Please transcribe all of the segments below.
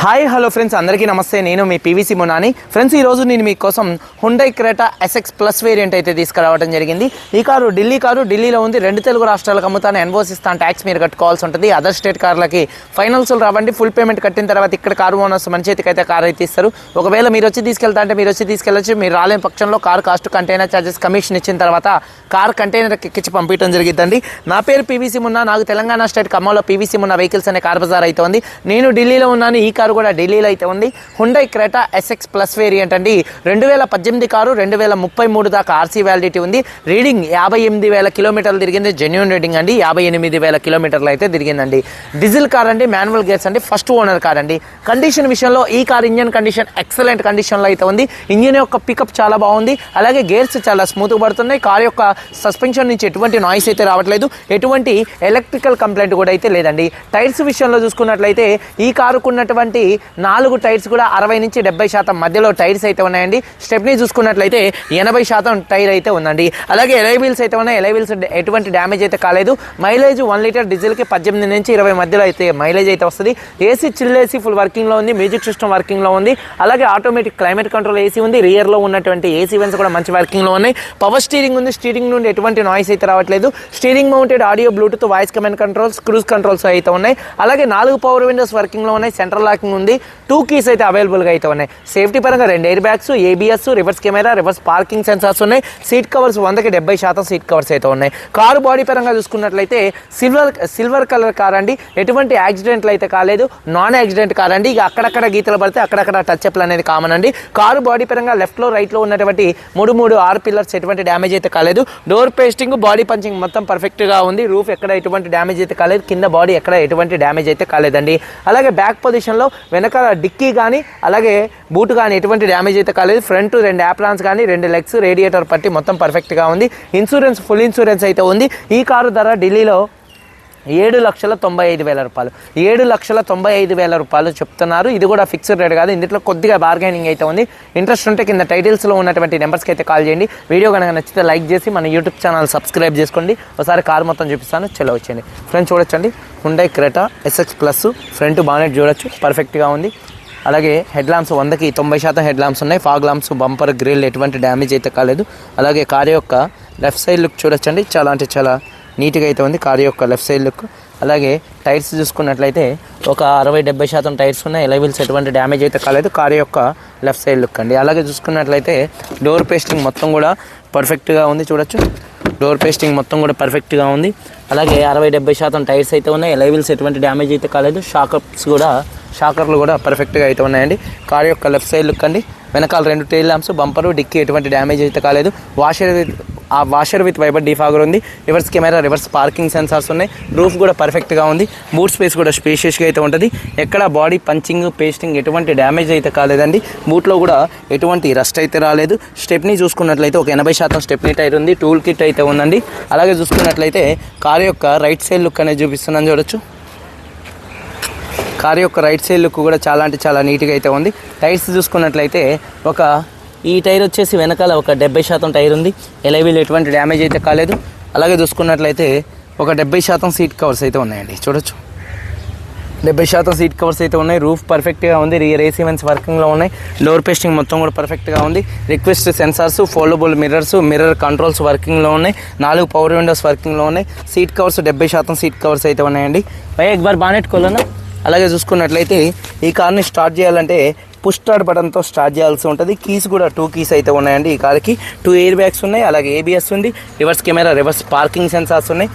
Hi hello friends అందరికీ నమస్తే. నేను మీ పీవీసీ మునాని ఫ్రెండ్స్ ఈరోజు నేను మీకోసం Hyundai Creta SX plus variant అయితే తీసుకురావడం జరిగింది. ఈ కారు ఢిల్లీ కారు. ఢిల్లీలో ఉంది. రెండు తెలుగు రాష్ట్రాలకు అమ్ముతాను. ఎన్వోస్ ఇస్తాను. ట్యాక్స్ మీరు కట్టుకోవాల్సి ఉంటుంది. అదర్ స్టేట్ కార్లకి ఫైనల్స్ రావండి. ఫుల్ పేమెంట్ కట్టిన తర్వాత ఇక్కడ కారు ఓనర్స్ మన చేతికి అయితే కారు అయితే ఇస్తారు. ఒకవేళ మీరు వచ్చి తీసుకెళ్తా అంటే మీరు వచ్చి తీసుకెళ్ళచ్చు. మీరు రాలేని పక్షంలో car cost container charges commission ఇచ్చిన తర్వాత కార్ కంటైనర్ ఎక్కించి పంపించడం జరిగిందండి నా పేరు పీవీసీ మున్నా నాకు తెలంగాణ స్టేట్ ఖమ్మంలో పీవీసీ మున్న వెహికల్స్ అనే కార్ బజార్ అయితే ఉంది. నేను ఢిల్లీలో ఉన్నాను. ఈ కార్ కారు కూడా ఢిల్లీలో అయితే ఉంది. Hyundai Creta SX plus variant అండి. రెండు వేల పద్దెనిమిది కారు రెండు వేల ముప్పై మూడు దాకా ఆర్సీ వ్యాలిడిటీ ఉంది. రీడింగ్ యాభై ఎనిమిది వేల కిలోమీటర్లు తిరిగింది. జెన్యున్ రీడింగ్ అండి. యాభై ఎనిమిది వేల కిలోమీటర్లు అయితే తిరిగిందండి. డీజిల్ కార్ అండి. మాన్యువల్ గేర్స్ అండి. ఫస్ట్ ఓనర్ కార్ అండి. కండిషన్ విషయంలో ఈ కార్ ఇంజన్ కండిషన్ ఎక్సలెంట్ కండిషన్లో అయితే ఉంది. ఇంజిన్ యొక్క పికప్ చాలా బాగుంది. అలాగే గేర్స్ చాలా స్మూత్గా పడుతున్నాయి. కార్ యొక్క సస్పెన్షన్ నుంచి ఎటువంటి నాయిస్ అయితే రావట్లేదు. ఎటువంటి ఎలక్ట్రికల్ కంప్లైంట్ కూడా అయితే లేదండి. టైర్స్ విషయంలో చూసుకున్నట్లయితే ఈ కారుకున్నటువంటి ఉన్నటువంటి నాలుగు టైర్స్ కూడా అరవై నుంచి డెబ్బై శాతం మధ్యలో టైర్స్ అయితే ఉన్నాయండి. స్టెప్ని చూసుకున్నట్లయితే ఎనభై శాతం టైర్ అయితే ఉందండి. అలాగే ఎలైవీల్స్ అయితే ఉన్నాయి. ఎలైవీల్స్ ఎటువంటి డ్యామేజ్ అయితే కాలేదు. మైలేజ్ వన్ లీటర్ డీజిల్కి పద్దెనిమిది నుంచి ఇరవై మధ్యలో అయితే మైలేజ్ అయితే వస్తుంది. ఏసీ చిల్ ఏసీ ఫుల్ వర్కింగ్లో ఉంది. మ్యూజిక్ సిస్టమ్ వర్కింగ్లో ఉంది. అలాగే ఆటోమేటిక్ క్లైమేట్ కంట్రోల్ ఏసీ ఉంది. రియర్లో ఉన్నటువంటి ఏసీ వెన్స్ కూడా మంచి వర్కింగ్లో ఉన్నాయి. పవర్ స్టీరింగ్ ఉంది. స్టీరింగ్ నుండి ఎటువంటి నాయిస్ అయితే రావట్లేదు. Steering mounted audio Bluetooth voice command controls cruise controls అయితే ఉన్నాయి. అలాగే నాలుగు పవర్ విండోస్ వర్కింగ్లో ఉన్నాయి. సెంట్రల్ లాకింగ్ ఉంది టూ కీస్ అయితే అవైలబుల్గా అయితే ఉన్నాయి. సేఫ్టీ పరంగా రెండు air bags ABS reverse camera reverse parking sensors ఉన్నాయి. సీట్ కవర్స్ వందకి డెబ్బై శాతం సీట్ కవర్స్ అయితే ఉన్నాయి. కారు బాడీ పరంగా చూసుకున్నట్లయితే సిల్వర్ సిల్వర్ కలర్ కార్ అండి. ఎటువంటి యాక్సిడెంట్లు అయితే కాలేదు. నాన్ యాక్సిడెంట్ కార్ అండి. ఇక అక్కడక్కడ గీతలు పడితే అక్కడక్కడ టచ్ అప్లు అనేది కామన్ అండి. కారు బాడీ పరంగా లెఫ్ట్లో రైట్లో ఉన్నటువంటి మూడు మూడు ఆరు పిల్లర్స్ ఎటువంటి డ్యామేజ్ అయితే కాలేదు. డోర్ పేస్టింగ్ బాడీ పంచింగ్ మొత్తం పర్ఫెక్ట్గా ఉంది. రూఫ్ ఎక్కడ ఎటువంటి డ్యామేజ్ అయితే కాలేదు. కింద బాడీ ఎక్కడ ఎటువంటి డ్యామేజ్ అయితే కాలేదండి. అలాగే బ్యాక్ పొజిషన్లో వెనకాల డిక్కీ కానీ అలాగే బూట్ కానీ ఎటువంటి డ్యామేజ్ అయితే కాలేదు. ఫ్రంట్ రెండు యాప్రాన్స్ కానీ రెండు లెగ్స్ రేడియేటర్ పట్టి మొత్తం పర్ఫెక్ట్గా ఉంది. ఇన్సూరెన్స్ ఫుల్ ఇన్సూరెన్స్ అయితే ఉంది. ఈ కారు ధర ఢిల్లీలో ఏడు లక్షల తొంభై ఐదు వేల రూపాయలు. ఏడు లక్షల తొంభై ఐదు వేల రూపాయలు చెప్తున్నారు. ఇది కూడా ఫిక్స్డ్ రేట్ కాదు. ఇందులో కొద్దిగా బార్గైనింగ్ అయితే ఉంది. ఇంట్రెస్ట్ ఉంటే కింద టైటిల్స్లో ఉన్నటువంటి నెంబర్స్కి అయితే కాల్ చేయండి. వీడియో కనుక నచ్చితే లైక్ చేసి మన యూట్యూబ్ ఛానల్ సబ్స్క్రైబ్ చేసుకోండి. ఒకసారి కార్ మొత్తం చూపిస్తాను. చలో వచ్చేయండి. ఫ్రెండ్స్ చూడొచ్చండి. Hyundai Creta SX plus front bonnet చూడొచ్చు. పర్ఫెక్ట్గా ఉంది. అలాగే హెడ్ ల్యాంప్స్ వందకి తొంభై శాతం హెడ్ ల్యాంప్స్ ఉన్నాయి. ఫాగ్ ల్యాంప్స్ బంపర్ గ్రిల్ ఎటువంటి డ్యామేజ్ అయితే కాలేదు. అలాగే కార్ యొక్క లెఫ్ట్ సైడ్ లుక్ చూడొచ్చండి. చాలా అంటే చాలా నీట్గా అయితే ఉంది. కార్ యొక్క లెఫ్ట్ సైడ్ లుక్. అలాగే టైర్స్ చూసుకున్నట్లయితే ఒక అరవై డెబ్బై శాతం టైర్స్ ఉన్నాయి. ఎలవిల్స్ ఎటువంటి డ్యామేజ్ అయితే కాలేదు. కార్ యొక్క లెఫ్ట్ సైడ్ లుక్ అండి. అలాగే చూసుకున్నట్లయితే డోర్ పేస్టింగ్ మొత్తం కూడా పర్ఫెక్ట్గా ఉంది. చూడొచ్చు. డోర్ పేస్టింగ్ మొత్తం కూడా పర్ఫెక్ట్గా ఉంది. అలాగే అరవై డెబ్బై శాతం టైర్స్ అయితే ఉన్నాయి. ఎలైవిల్స్ ఎటువంటి డ్యామేజ్ అయితే కాలేదు. షాకప్స్ కూడా షాకర్లు కూడా పర్ఫెక్ట్గా అయితే ఉన్నాయండి. కార్ యొక్క లెఫ్ట్ సైడ్ లుక్ అండి. వెనకాల రెండు టైల్ ల్యాంప్స్ బంపరు డిక్కీ ఎటువంటి డ్యామేజ్ అయితే కాలేదు. వాషర్ ఆ వాషర్ విత్ వైబర్ డీఫాగర్ ఉంది. Reverse camera reverse parking sensors ఉన్నాయి. రూఫ్ కూడా పర్ఫెక్ట్గా ఉంది. బూట్ స్పేస్ కూడా స్పేషియస్గా అయితే ఉంటుంది. ఎక్కడ బాడీ పంచింగ్ పేస్టింగ్ ఎటువంటి డ్యామేజ్ అయితే కాలేదండి. బూట్లో కూడా ఎటువంటి రస్ట్ అయితే రాలేదు. స్టెప్ని చూసుకున్నట్లయితే ఒక ఎనభై శాతం స్టెప్నీ టైర్ ఉంది. టూల్ కిట్ అయితే ఉందండి. అలాగే చూసుకున్నట్లయితే కార్ యొక్క రైట్ సైడ్ లుక్ అనేది చూపిస్తున్నాను చూడొచ్చు. కార్ యొక్క రైట్ సైడ్ లుక్ కూడా చాలా అంటే చాలా నీట్గా అయితే ఉంది. టైర్స్ చూసుకున్నట్లయితే ఒక ఈ టైర్ వచ్చేసి వెనకాల ఒక డెబ్బై శాతం టైర్ ఉంది. ఎలైవీలు ఎటువంటి డ్యామేజ్ అయితే కాలేదు. అలాగే చూసుకున్నట్లయితే ఒక డెబ్బై శాతం సీట్ కవర్స్ అయితే ఉన్నాయండి. చూడొచ్చు. డెబ్బై శాతం సీట్ కవర్స్ అయితే ఉన్నాయి. రూఫ్ పర్ఫెక్ట్గా ఉంది. రియర్ ఏసీ వర్కింగ్లో ఉన్నాయి. డోర్ పేస్టింగ్ మొత్తం కూడా పర్ఫెక్ట్గా ఉంది. Request sensors foldable mirrors mirror controls వర్కింగ్లో ఉన్నాయి. నాలుగు పవర్ విండోస్ వర్కింగ్లో ఉన్నాయి. సీట్ కవర్స్ డెబ్బై శాతం సీట్ కవర్స్ అయితే ఉన్నాయండి. భయ ఎక్బార్ బానెట్ కొలనా? అలాగే చూసుకున్నట్లయితే ఈ కార్ని స్టార్ట్ చేయాలంటే పుష్ స్టార్ట్ బటన్తో స్టార్ట్ చేయాల్సి ఉంటుంది. కీస్ కూడా టూ కీస్ అయితే ఉన్నాయండి ఈ కార్కి. టూ ఎయిర్ బ్యాగ్స్ ఉన్నాయి అలాగే ఏబిఎస్ ఉంది reverse camera reverse parking sensors ఉన్నాయి.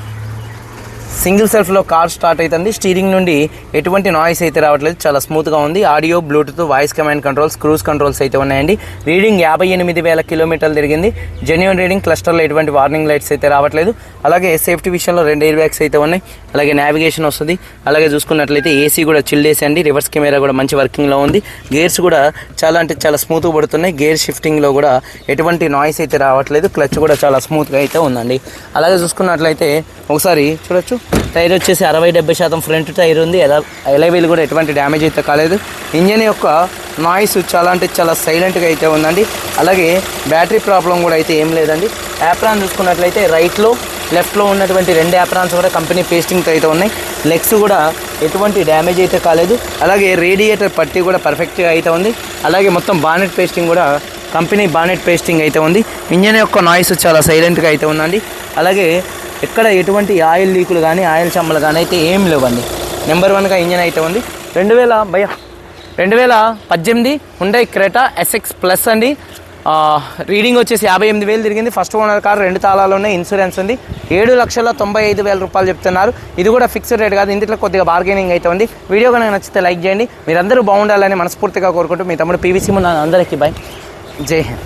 సింగిల్ సెల్ఫ్లో కార్ స్టార్ట్ అవుతుంది స్టీరింగ్ నుండి ఎటువంటి నాయిస్ అయితే రావట్లేదు. చాలా స్మూత్గా ఉంది. Audio Bluetooth voice command controls cruise controls అయితే ఉన్నాయండి. రీడింగ్ యాభై ఎనిమిది వేల కిలోమీటర్లు తిరిగింది. జెన్యున్ రీడింగ్ క్లస్టర్లో ఎటువంటి వార్నింగ్ లైట్స్ అయితే రావట్లేదు. అలాగే సేఫ్టీ విషయంలో రెండు ఎయిర్ బ్యాగ్స్ అయితే ఉన్నాయి. అలాగే నావిగేషన్ వస్తుంది. అలాగే చూసుకున్నట్లయితే ఏసీ కూడా చిల్ అండి. రివర్స్ కెమెరా కూడా మంచి వర్కింగ్లో ఉంది. గేర్స్ కూడా చాలా అంటే చాలా స్మూత్గా పడుతున్నాయి. గేర్ షిఫ్టింగ్లో కూడా ఎటువంటి నాయిస్ అయితే రావట్లేదు. క్లచ్ కూడా చాలా స్మూత్గా అయితే ఉందండి. అలాగే చూసుకున్నట్లయితే ఒకసారి చూడొచ్చు. టైర్ వచ్చేసి అరవై డెబ్బై శాతం ఫ్రంట్ టైర్ ఉంది. ఎలా ఎలైవీల్ కూడా ఎటువంటి డ్యామేజ్ అయితే కాలేదు. ఇంజన్ యొక్క నాయిస్ చాలా అంటే చాలా సైలెంట్గా అయితే ఉందండి. అలాగే బ్యాటరీ ప్రాబ్లం కూడా అయితే ఏం లేదండి. యాప్రాన్ చూసుకున్నట్లయితే రైట్లో లెఫ్ట్లో ఉన్నటువంటి రెండు యాప్రాన్స్ కూడా కంపెనీ పేస్టింగ్తో అయితే ఉన్నాయి. లెగ్స్ కూడా ఎటువంటి డ్యామేజ్ అయితే కాలేదు. అలాగే రేడియేటర్ పట్టి కూడా పర్ఫెక్ట్గా అయితే ఉంది. అలాగే మొత్తం బానెట్ పేస్టింగ్ కూడా కంపెనీ బానెట్ పేస్టింగ్ అయితే ఉంది. ఇంజన్ యొక్క నాయిస్ చాలా సైలెంట్గా అయితే ఉందండి. అలాగే ఎక్కడ ఎటువంటి ఆయిల్ లీకులు కానీ ఆయిల్ చమ్మలు కానీ అయితే ఏం లేవండి. నెంబర్ వన్గా ఇంజన్ అయితే ఉంది. రెండు వేల భయ రెండు వేల పద్దెనిమిది హుండై క్రెటా ఎస్ఎక్స్ ప్లస్ అండి. రీడింగ్ వచ్చేసి యాభై ఎనిమిది వేలు తిరిగింది. ఫస్ట్ ఓనర్ కార్ రెండు తాళాలు ఉన్నాయి ఇన్సూరెన్స్ ఉంది. ఏడు లక్షల తొంభై ఐదు వేల రూపాయలు చెప్తున్నారు. ఇది కూడా ఫిక్స్డ్ రేట్ కాదు ఇందులో కొద్దిగా బార్గెనింగ్ అయితే ఉంది. వీడియో కనుక నచ్చితే లైక్ చేయండి. మీరందరూ బాగుండాలని మనస్ఫూర్తిగా కోరుకుంటూ మీ తమ్ముడు పీవీసీ ముందు అందరికీ బాయ్ జై హింద్.